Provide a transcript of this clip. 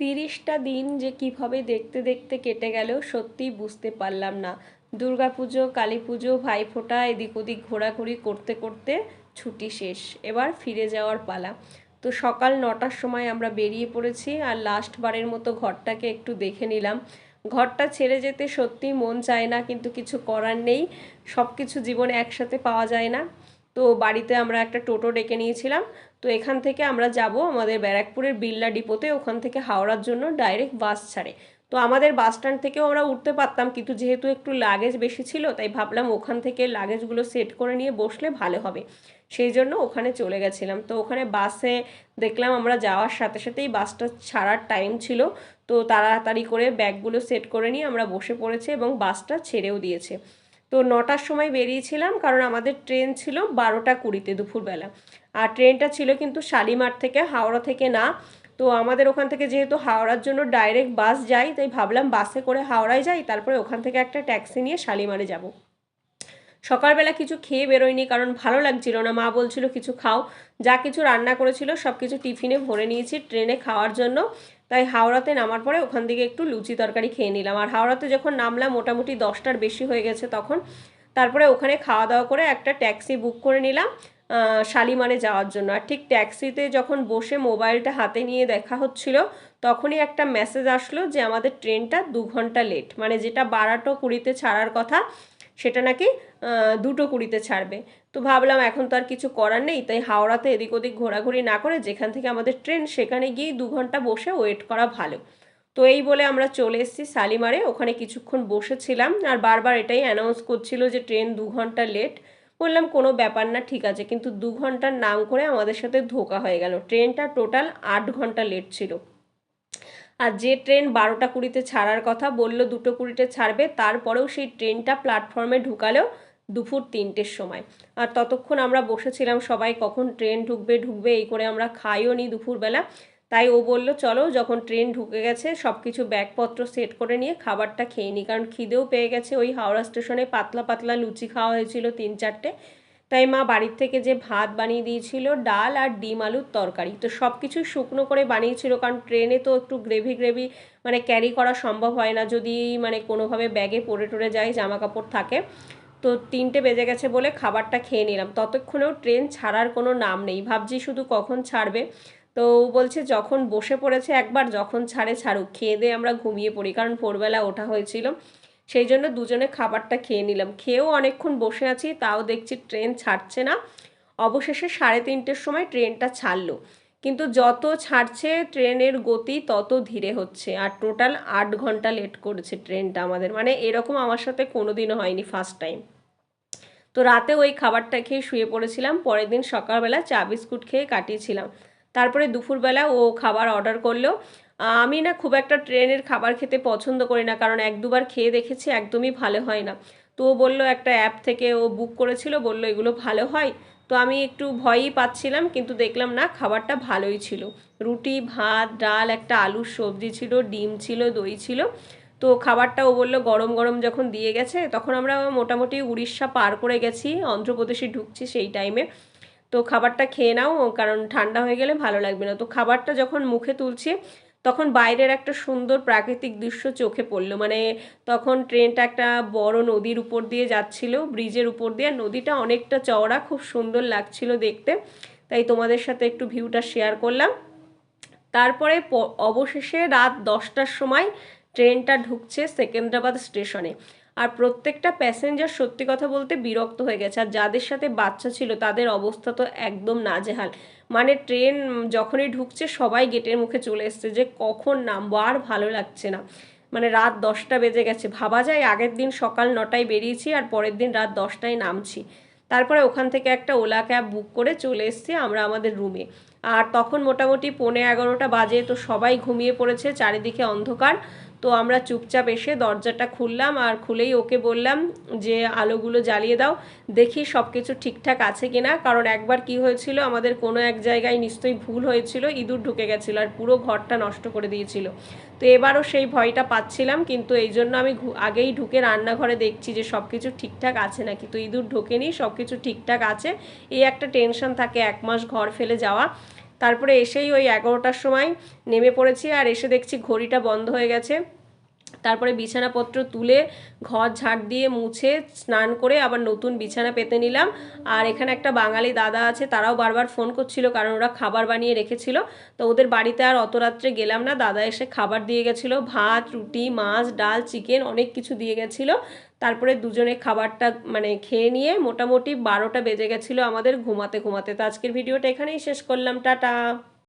তিরিশটা দিন যে কীভাবে দেখতে দেখতে কেটে গেল সত্যিই বুঝতে পারলাম না। দুর্গাপুজো কালী পুজো ভাইফোঁটা, এদিক ওদিক ঘোরাঘুরি করতে করতে ছুটি শেষ, এবার ফিরে যাওয়ার পালা। তো সকাল নটার সময় আমরা বেরিয়ে পড়েছি আর লাস্ট বারের মতো ঘরটাকে একটু দেখে নিলাম। ঘরটা ছেড়ে যেতে সত্যিই মন চায় না, কিন্তু কিছু করার নেই। সব কিছু জীবনে একসাথে পাওয়া যায় না। তো বাড়িতে আমরা একটা টোটো ডেকে নিয়েছিলাম। তো এখান থেকে আমরা যাব আমাদের ব্যারাকপুরের বিল্লা ডিপোতে, ওখান থেকে হাওড়ার জন্য ডাইরেক্ট বাস ছাড়ে। তো আমাদের বাস স্ট্যান্ড থেকেও আমরা উঠতে পারতাম, কিন্তু যেহেতু একটু লাগেজ বেশি ছিল, তাই ভাবলাম ওখান থেকে লাগেজগুলো সেট করে নিয়ে বসলে ভালো হবে। সেই জন্য ওখানে চলে গেছিলাম। তো ওখানে বাসে দেখলাম আমরা যাওয়ার সাথে সাথেই বাসটা ছাড়ার টাইম ছিল। তো তাড়াতাড়ি করে ব্যাগগুলো সেট করে নিয়ে আমরা বসে পড়েছি এবং বাসটা ছেড়েও দিয়েছে। তো নটার সময় বেরিয়েছিলাম, কারণ আমাদের ট্রেন ছিল বারোটা কুড়িতে দুপুরবেলা। আর ট্রেনটা ছিল কিন্তু শালিমার থেকে, হাওড়া থেকে না। তো আমাদের ওখান থেকে যেহেতু হাওড়ার জন্য ডাইরেক্ট বাস যাই তাই ভাবলাম বাসে করে হাওড়ায় যাই, তারপরে ওখান থেকে একটা ট্যাক্সি নিয়ে শালিমারে যাব। সকালবেলা কিছু খেয়ে বেরোয়নি, কারণ ভালো লাগছিল না। মা বলছিল, কিছু খাও। যা কিছু রান্না করেছিল সব কিছু টিফিনে ভরে নিয়েছি ট্রেনে খাওয়ার জন্য। তাই হাওড়াতে নামার পরে ওখান থেকে একটু লুচি তরকারি খেয়ে নিলাম। আর হাওড়াতে যখন নামলাম, মোটামুটি দশটার বেশি হয়ে গেছে তখন। তারপরে ওখানে খাওয়া দাওয়া করে একটা ট্যাক্সি বুক করে নিলাম শালিমারে যাওয়ার জন্য। আর ঠিক ট্যাক্সিতে যখন বসে মোবাইলটা হাতে নিয়ে দেখা হচ্ছিল, তখনই একটা মেসেজ আসলো যে, আমাদের ট্রেনটা দু ঘণ্টা লেট। মানে যেটা বারোটা কুড়িতে ছাড়ার কথা সেটা নাকি দুটো কুড়িতে ছাড়বে। তো ভাবলাম এখন তো আর কিছু করার নেই, তাই হাওড়াতে এদিক ওদিক ঘোরাঘুরি না করে যেখান থেকে আমাদের ট্রেন সেখানে গিয়েই দু ঘণ্টা বসে ওয়েট করা ভালো। তো এই বলে আমরা চলে এসেছি শালিমারে, ওখানে কিছুক্ষণ বসেছিলাম আর বারবার এটাই অ্যানাউন্স করছিল যে ট্রেন দু ঘণ্টা লেট বললাম, কোনো ব্যাপার না, ঠিক আছে। কিন্তু দু ঘণ্টার নাম করে আমাদের সাথে ধোকা হয়ে গেল। ট্রেনটা টোটাল আট ঘণ্টা লেট ছিল। আর যে ট্রেন বারোটা কুড়িতে ছাড়ার কথা বলল দুটো কুড়িতে ছাড়বে, তারপরেও সেই ট্রেনটা প্ল্যাটফর্মে ঢুকালেও দুপুর তিনটের সময়। আর ততক্ষণ আমরা বসেছিলাম, সবাই কখন ট্রেন ঢুকবে ঢুকবে, এই করে আমরা খাইও নি দুপুরবেলা। তাই ও বলল, চলো, যখন ট্রেন ঢুকে গেছে সব কিছু ব্যাগপত্র সেট করে নিয়ে খাবারটা খেয়ে নিই কারণ খিদেও পেয়ে গেছে, ওই হাওড়া স্টেশনে পাতলা পাতলা লুচি খাওয়া হয়েছিল তিন চারটে। তাই মা বাড়ির থেকে যে ভাত বানিয়ে দিয়েছিল, ডাল আর ডিম আলুর তরকারি। তো সব কিছু শুকনো করে বানিয়েছিল, কারণ ট্রেনে তো একটু গ্রেভি গ্রেভি মানে ক্যারি করা সম্ভব হয় না, যদি মানে কোনোভাবে ব্যাগে পড়ে টরে যায় জামা কাপড় থাকে। তো তিনটে বেজে গেছে বলে খাবারটা খেয়ে নিলাম। ততক্ষণেও ট্রেন ছাড়ার কোনো নাম নেই। ভাবছি শুধু কখন ছাড়বে। তো বলছে, যখন বসে পড়েছে একবার, যখন ছাড়ে ছাড়ুক। খেয়ে দিয়ে আমরা ঘুমিয়ে পড়ি। কারণ ভোরবেলা ওঠা হয়েছিল। সেই জন্য দুজনে খাবারটা খেয়ে নিলাম। খেয়েও অনেকক্ষণ বসে আছি, তাও দেখছি ট্রেন ছাড়ছে না। অবশেষে সাড়ে তিনটের সময় ট্রেনটা ছাড়লো। কিন্তু যত ছাড়ছে ট্রেনের গতি, তত ধীরে হচ্ছে। আর টোটাল আট ঘণ্টা লেট করেছে ট্রেনটা আমাদের। মানে এরকম আমার সাথে কোনো দিনও হয়নি ফার্স্ট টাইম। তো রাতে ওই খাবারটা খেয়ে শুয়ে পড়েছিলাম। পরের দিন সকালবেলা চা বিস্কুট খেয়ে কাটিয়েছিলাম। তারপরে দুপুরবেলা ও খাবার অর্ডার করল। আমি না খুব একটা ট্রেনের খাবার খেতে পছন্দ করি না, কারণ এক দুবার খেয়ে দেখেছি একদমই ভালো হয় না। তো ও বলল একটা অ্যাপ থেকে ও বুক করেছিল, বলল এগুলো ভালো হয়। তো আমি একটু ভয়ই পাচ্ছিলাম, কিন্তু দেখলাম না খাবারটা ভালোই ছিল। রুটি, ভাত, ডাল, একটা আলুর সবজি ছিল, ডিম ছিল, দই ছিল। তো খাবারটা ও বলল গরম গরম যখন দিয়ে গেছে, তখন আমরা মোটামুটি উড়িষ্যা পার করে গেছি, অন্ধ্রপ্রদেশে ঢুকছি সেই টাইমে। তো খাবারটা খেয়ে নাও, কারণ ঠান্ডা হয়ে গেলে ভালো লাগবে না। তো খাবারটা যখন মুখে তুলছি তখন বাইরের একটা সুন্দর প্রাকৃতিক দৃশ্য চোখে পড়ল। মানে তখন ট্রেনটা একটা বড় নদীর উপর দিয়ে যাচ্ছিল, ব্রিজের উপর দিয়ে। নদীটা অনেকটা চওড়া, খুব সুন্দর লাগছিল দেখতে। তাই তোমাদের সাথে একটু ভিউটা শেয়ার করলাম। তারপরে অবশেষে রাত দশটার সময় ট্রেনটা ঢুকছে সেকেন্দ্রাবাদ স্টেশনে। আর প্রত্যেকটা প্যাসেঞ্জার সত্যি কথা বলতে বিরক্ত হয়ে গেছে। আর যাদের সাথে বাচ্চা ছিল, তাদের অবস্থা তো একদম নাজেহাল। মানে ট্রেন যখনই ঢুকছে, সবাই গেটের মুখে চলে এসছে যে কখন নামবো, আর ভালো লাগছে না। মানে রাত দশটা বেজে গেছে। ভাবা যায় আগের দিন সকাল নটায় বেরিয়েছি আর পরের দিন রাত দশটায় নামছি। তারপরে ওখান থেকে একটা ওলা ক্যাব বুক করে চলে এসছি আমরা আমাদের রুমে আর তখন মোটামুটি পৌনে এগারোটা বাজে, তো সবাই ঘুমিয়ে পড়েছে, চারিদিকে অন্ধকার। তো আমরা চুপচাপ এসে দরজাটা খুললাম আর খুলেই ওকে বললাম যে, আলোগুলো জ্বালিয়ে দাও, দেখি সব কিছু ঠিকঠাক আছে কিনা। কারণ একবার কি হয়েছিল, আমাদের কোনো এক জায়গায় নিশ্চয়ই ভুল হয়েছিল, ইঁদুর ঢুকে গেছিল আর পুরো ঘরটা নষ্ট করে দিয়েছিল। তো এবারও সেই ভয়টা পাচ্ছিলাম, কিন্তু এই জন্য আমি আগেই ঢুকে রান্নাঘরে দেখছি যে সব কিছু ঠিকঠাক আছে নাকি। তো ইঁদুর ঢোকেনি সব কিছু ঠিকঠাক আছে। এই একটা টেনশন থাকে, এক মাস ঘর ফেলে যাওয়া। তারপরে এসেই ওই এগারোটার সময় নেমে পড়েছি আর এসে দেখছি ঘড়িটা বন্ধ হয়ে গেছে। তারপরে বিছানাপত্র তুলে ঘর ঝাড় দিয়ে মুছে স্নান করে আবার নতুন বিছানা পেতে নিলাম। আর এখানে একটা বাঙালি দাদা আছে, তারাও বারবার ফোন করছিল কারণ ওরা খাবার বানিয়ে রেখেছিল। তো ওদের বাড়িতে আর অত রাত্রে গেলাম না। দাদা এসে খাবার দিয়ে গেছিল, ভাত, রুটি, মাছ, ডাল, চিকেন অনেক কিছু দিয়ে গেছিল। তারপরে দুজনে খাবারটা মানে খেয়ে নিয়ে মোটামুটি বারোটা বেজে গেছিল আমাদের ঘুমাতে ঘুমাতে। তো আজকের ভিডিওটা এখানেই শেষ করলাম। টাটা।